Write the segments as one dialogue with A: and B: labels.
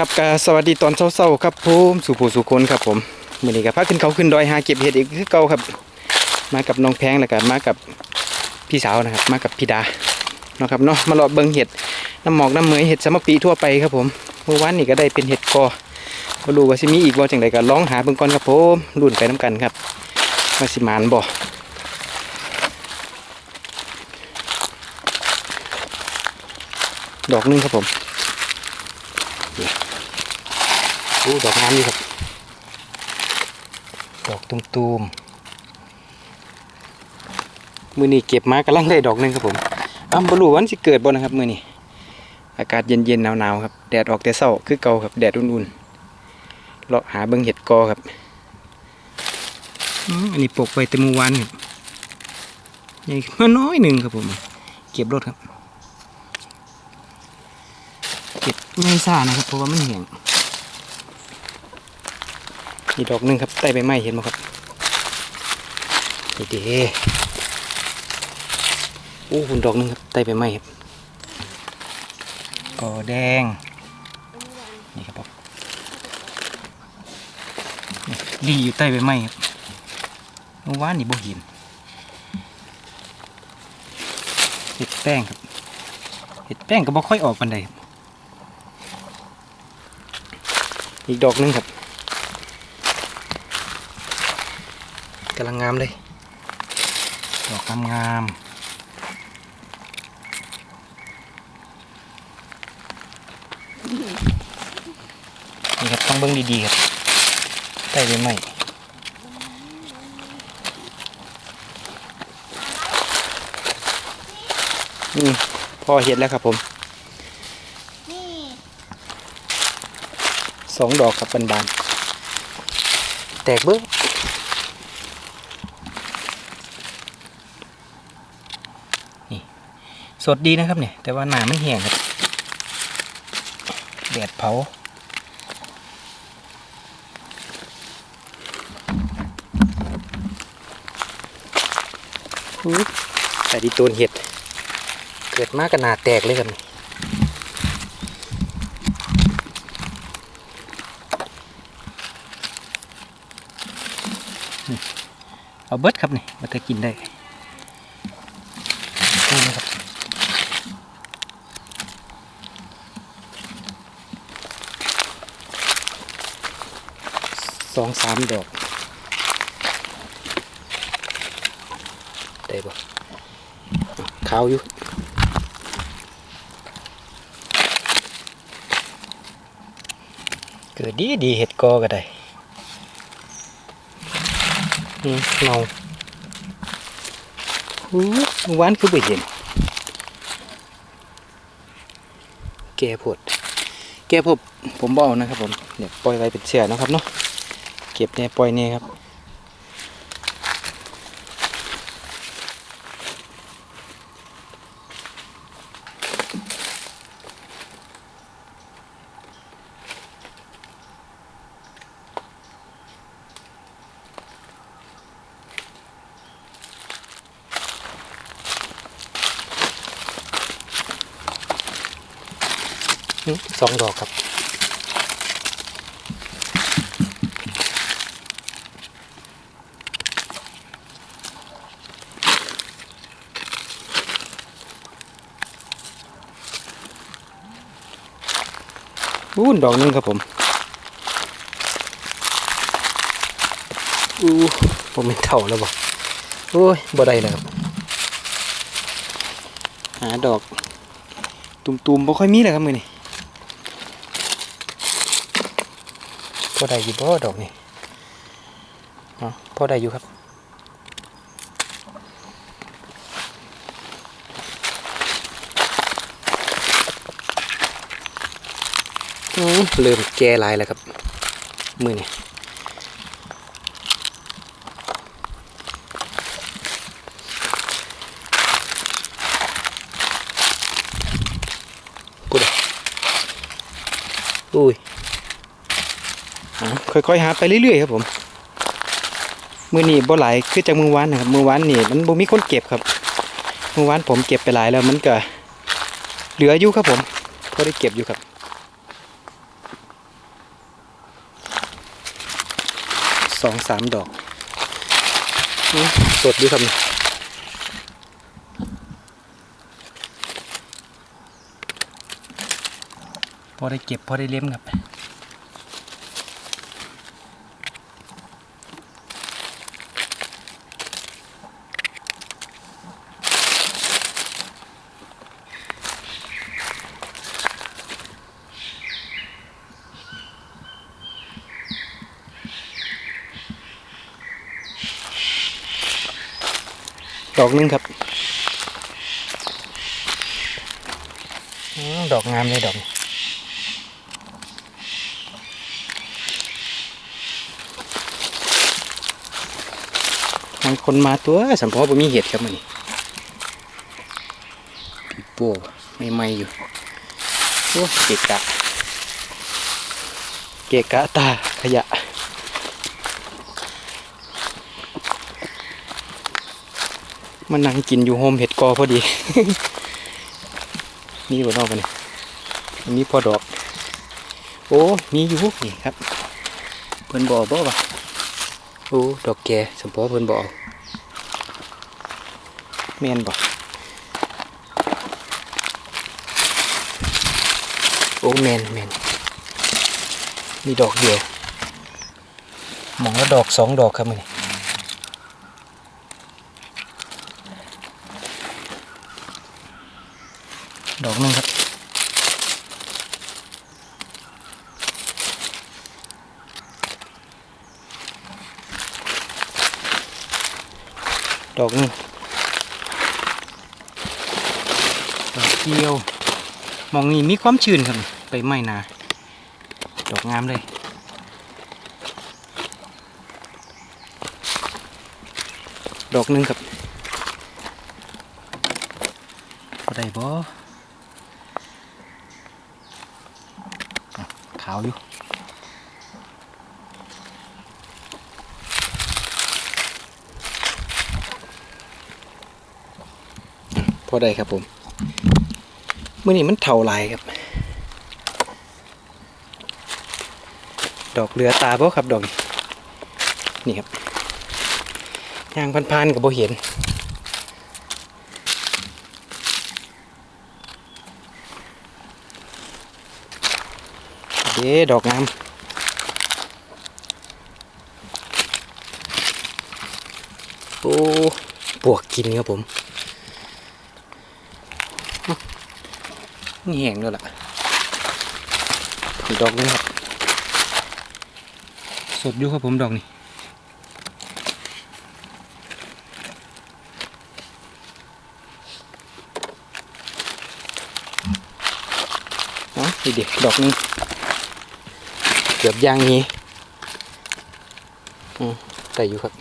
A: ครับกสวัสดีตอนเช้าๆครับผมสุภูสุคนครับผมมื้อนี้ก็พาขึ้นเขาขึ้นดอยหาเก็บเห็ดอีกคือเก่าครับ มากับน้องแพงแล้วก็มากับพี่สาวนะครับ มากับพี่ดาเนาะครับเนาะมาเลาะเบิงเห็ดน้ำหมอกน้ำเหมยเห็ดสมปีทั่วไปครับผมเมื่อวานนี้ก็ได้เป็นเห็ดกอบ่รู้ว่าสิมีอีกบ่จังไดก็ลองหาเบิ่งก่อนครับผมรุ่นไปน้กันครับว่าสิมานบ่ดอกหนึงครับผม อ้ดอกงามดีครับ ดอกตุมๆ มือนี้เก็บมากำลังได้ดอกหนึ่งครับผมอ้าวบรูวันสิเกิดบ่นะครับ มือนี้อากาศเย็นๆหนาวๆครับ แดดออกแต่เช้าคือเก่าครับ แดดอุ่นๆเลาะหาเบิ่งเห็ดกอครับอันนี้ปลูกไว้แต่มือวานครับใหญ่ขึ้นมาน้อยหนึ่งครับผม เก็บรถครับ เก็บไม่ซ่านะครับเพราะว่ามันแห้ง อีกดอกหนึ่งครับใต้ใบไม้เห็นไหมครับนี่ด้โอ้หุ่นดอกหนึ่งครับใต้ใบไม้ครับกอแดงนี่ครับผมนี่ดีอยู่ใต้ใบไม้ครับเมื่อวานนี่บ่เห็นเห็ดแป้งครับเห็ดแป้งก็บ่ค่อยออกปันใดอีกดอกหนึงครับ กำลังงามเลย ดอกงามงามนี่ครับต้องเบิ้งดีๆครับใต้ใบไม้อืมพอเห็นแล้วครับผมสองดอกครับบานๆแตกเบิ้ง สดดีนะครับเนี่ย แต่ว่าหนามันแห้งครับแดดเผาอุ๊ยแต่ดีตูนเห็ด เกิดมากกันหนาแตกเลยครับนี่นี่เอาเบิดครับนี่มาเธอกินได้นี่นะครับส องสามดอก ได้บ่ขาวอยู่เกิดดีดีเห็ดกอก็ได้เมาอู้หวานคือบ่เห็นแก่ผดแก่ผดผมบอกนะครับผมเนี่ยปล่อยไว้เป็นเชือนะครับเนาะ ก็บเนี่ยปล่อยเนี่ยครับสองดอกครับ อู้ดอกหนึงครับผมอู้ผมเป็นเท่าแล้วบ่โอ้ยบ่ได้แล้วครับหาดอก ตุ่มๆบ่ค่อยมีเลยครับมือนี่พอได้อยู่บ่ดอกนี่เนาะพอได้อยู่ครับ เริ่มแก่หลายแล้วครับ มือนี่กูดอุ้ยอะค่อยๆหาไปเรื่อยๆครับผมมือนี่บ่หลายคือจากมือวานนะครับมือวานนี่มันบ่มีคนเก็บครับมือวานผมเก็บไปหลายแล้วมันก็เหลืออยู่ครับผมก็ได้เก็บอยู่ครับ สองสามดอก สดดีครับพอได้เก็บพอได้เลี้ยมครับ ดอกหนึงครับอื้อดอกงามเลยดอกนี้มันคนมาตัวสัมพอบ่มีเห็ดครับมันนี่ปีโป้ไม่ไหม่ๆอยู่โอ้เกะกะ เกะกะตาขยะ มันนั่งกินอยู่โฮมเห็ดกอพอดี นี่บนนอกกันนี่อันนี้พอดอก โอ้มีอยู่นี่ครับ เพิ่นบ่อบ่ปะโอ้ดอกแก่สมพอเพิ่นบ่อแม่นบ่โอ้แมนแมนมีดอกเดียว มองละดอกสองดอกครับมันนี่ ดอกหนึงครับดอกนึงดอกเกียว มองนี่มีความชื้นครับใบไม้หนาดอกงามเลยดอกหนึงครับได้บ่าวอยู่พอได้ครับผมเมื่อนี้มันเท่าลายครับ ดอกเรือตาบ่ครับดอกนี่ครับยางพันๆกับโบเห็น ด้ดอกงามโอ้ปวกกินครับผมนี่แห้งแล้วล่ะอีดอกนึงครับ สดอยู่ครับผมดอกนี้อ๋อนี่เด็กดอกนึง เกือบย่างนี้แต่อยู่ครับ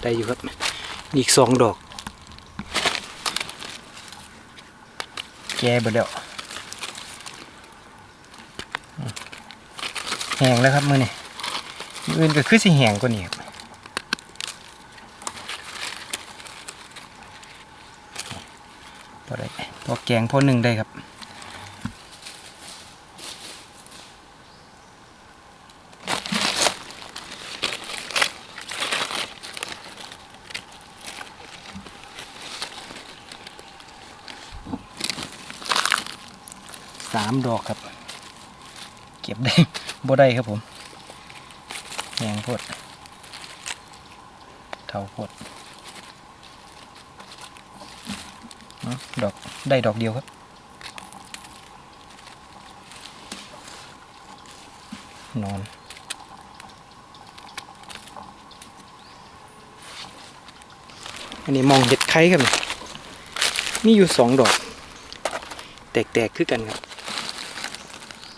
A: ได้อยู่ครับ อีกสองดอก แก่ไปแล้วอืม แหงแล้วครับมือนี่มืออื่นก็คือสิแหงกว่านี้ครับพอได้พอแกงพอหนึ่งได้ครับสามดอกครับ เก็บได้ บ่ได้ครับผมแหงพดเทาพดดอกได้ดอกเดียวครับนอนอันนี้มองเห็ดไข่ครับนี่มีอยู่สองดอก แตกๆคือกันครับ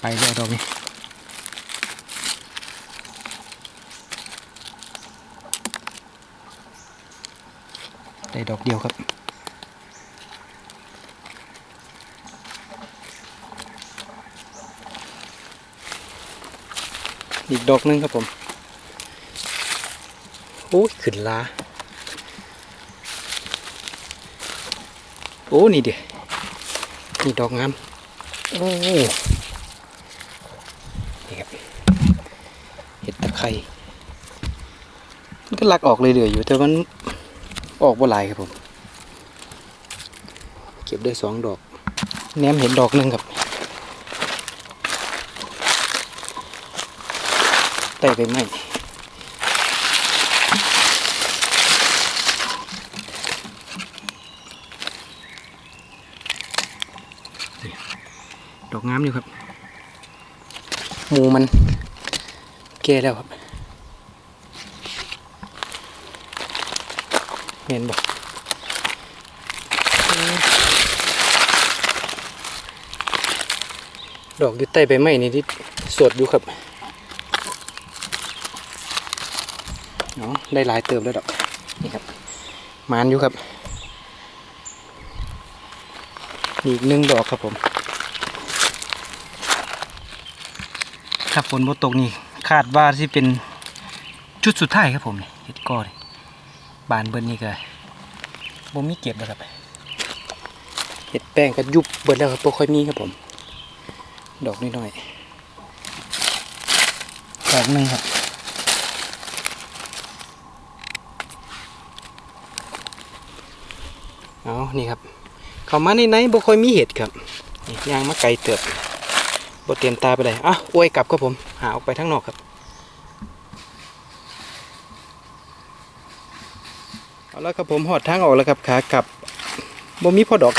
A: ไปแล้วดอกนี้ ได้ดอกเดียวครับ อีกดอกหนึงครับผมโอ้ยขึ้นลาโอ้นี่เดียนี่ดอกงามโอ้นี่ครับเห็ดตะไคร้มันก็ลักออกเลยเดือยอยู่แต่มัน ออกบ่หลายครับผม เก็บได้สองดอก แนมเห็นดอกหนึ่งครับไต่ไปไหมดอกงามอยู่ครับ มูมันแก่แล้วครับ เห็นบอกดอกอยู่ใต้ใบไม้นี่ที่สดอยู่ครับเนาะได้หลายเติมแล้วดอกนี่ครับมานอยู่ครับอีกหนึ่งดอกครับผมถ้าฝนบ่ตกนี่คาดว่าที่เป็นชุดสุดท้ายครับผมนี่เห็ดก้อนี่ บานเบิ้นี่ก็บ่มีเก็บแล้วครับเห็ดแป้งก็ยุบเบิดแล้วครับบ่ค่อยมีครับผม ดอกน้อยๆดอกหนึ่งครับเอานี่ครับ เข้ามาในไหนบ่ค่อยมีเห็ดครับนี่ย่างมาไกลเติบบ่เตรียมตาไปเลยอะอวยกลับครับผม หาออกไปทั้งนอกครับ เอาแล้วครับผมหอดทางออกแล้วครับขากลับบ่มีพอดอก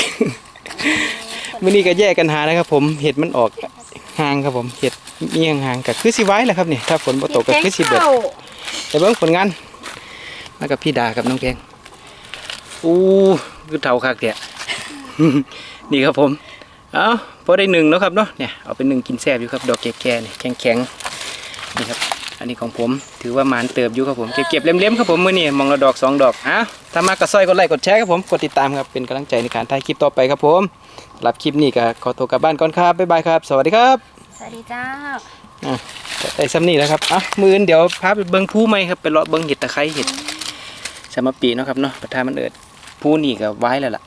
A: มื้อนี้ก็แยกกันหานะครับ ผมเห็ดมันออกห่างครับผมเห็ดเมียงห่างก็คือสิไว้แหละครับนี่ถ้าฝนบ่ตกก็คือสิเบิดแต่เบิ่งผลงานมากับพี่ดากับน้องแพงอู้คือเท่าคักแท้นี่ครับผมเอาพอได้หนึ่งแล้วครับเนาะเนี่ยเอาเป็นหนึ่งกินแซ่บอยู่ครับ ดอกแก่ๆนี่แข็งๆนี่ครับ อันนี้ของผมถือว่าหมานเติบอยู่ครับผมเก็บๆเล่มๆครับผมมื้อนี้มองละดอกสองดอกอะถ้ามากกระซอยกดไลค์กดแชร์ครับผมกดติดตามครับเป็นกำลังใจในการถ่ายคลิปต่อไปครับผมสำหรับคลิปนี้ก็ขอตัวกลับบ้านก่อนครับบ๊ายบายครับ สวัสดีครับ
B: สวัสดีเจ้า
A: ได้ซ้ำนี่แล้วครับอะมืออื่นเดี๋ยวพาไปเบิ้งผู้ไหมครับไปเลาะเบิ้งเห็ดตะไคร้เห็ดสามปีเนาะครับเนาะประธานมันเอิดผู้นี่ก็ไว้แล้วล่ะ